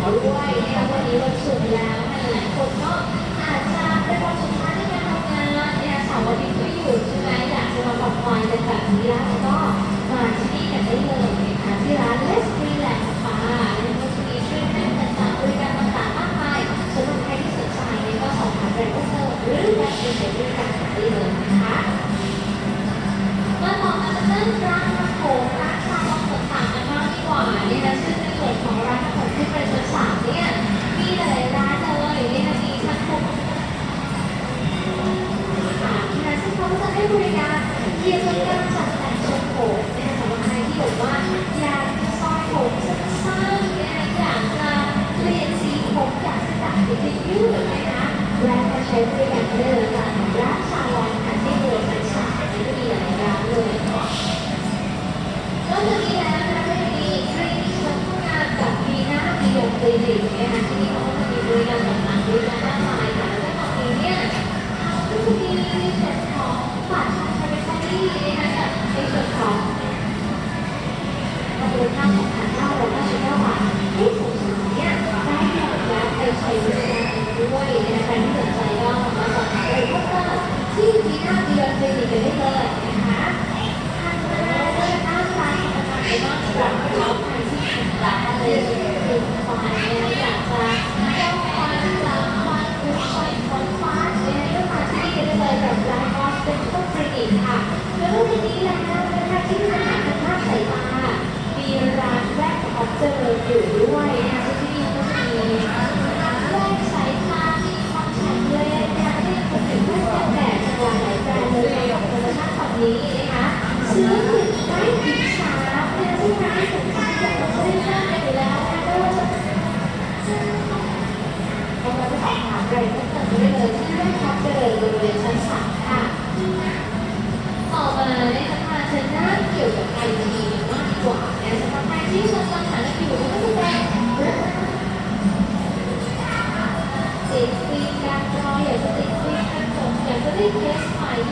หมอด้วยนะคะวันนี้วันศุกร์แล้ว ใช้บริการได้เลยค่ะร้านชาลอนค่ะที่เปิดเป็นสาขาที่มีหลายร้านเลยนอกจากนี้แล้วนะคะก็ยังมีคลินิกสำนัานกับมีน้ามีโรกนะคะที่นี่เขาก็จะมีบริการต่างๆบริการมากมายค่ะแล้วก็ตอนนี้เนี่ยเขาก็จะมีในส่นของบัตรชาชาเบสตี้นะคะ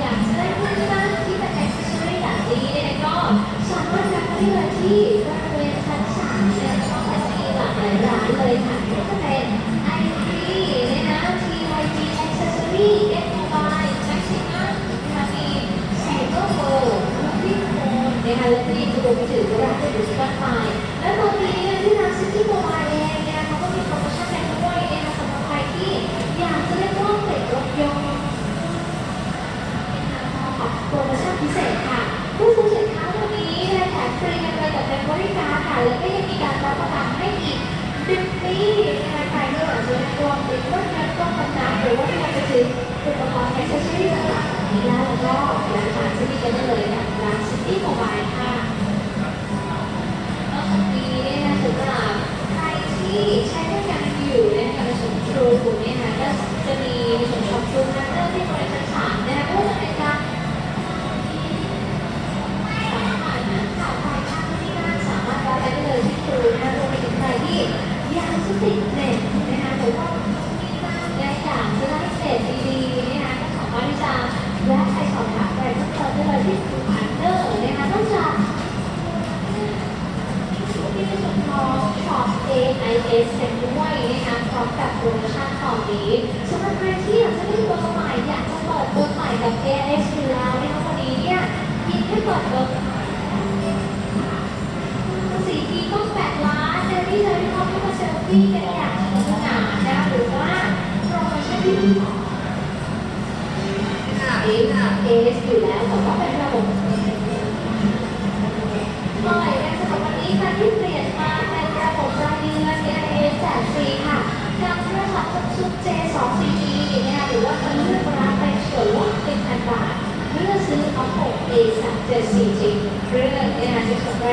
อยากจะได้เพื่อบ้านที่แอคเซสซอรี่อย่างนี้เนี่ยก็สามารถรัได้เลยที่บริเวณชั้นสามเนี่ยแล้กจะมีหลากหลายร้านเลยค่ะก็จะเป็นไอทีนะคะทีไอทีแอคเซอรี่เอ็โมบายแม็กซิมัมนะคะมีไซเบอร์โฟล์ลูโฟนนะคะและที่รวมไปถึงร้นเดลิเวอรี่ Yeah. เอสเซนด้วยนะคะพร้อมกับโปรโมชั่นตอนนี้สำหรับใครที่อยากจะได้ตัวใหม่อยากจะเปิดตัวใหม่กับ AS อยู่แล้ว บาท เมื่อซื้อ Oppo A 3 7 4 G เครื่องนะคะที่ขับได้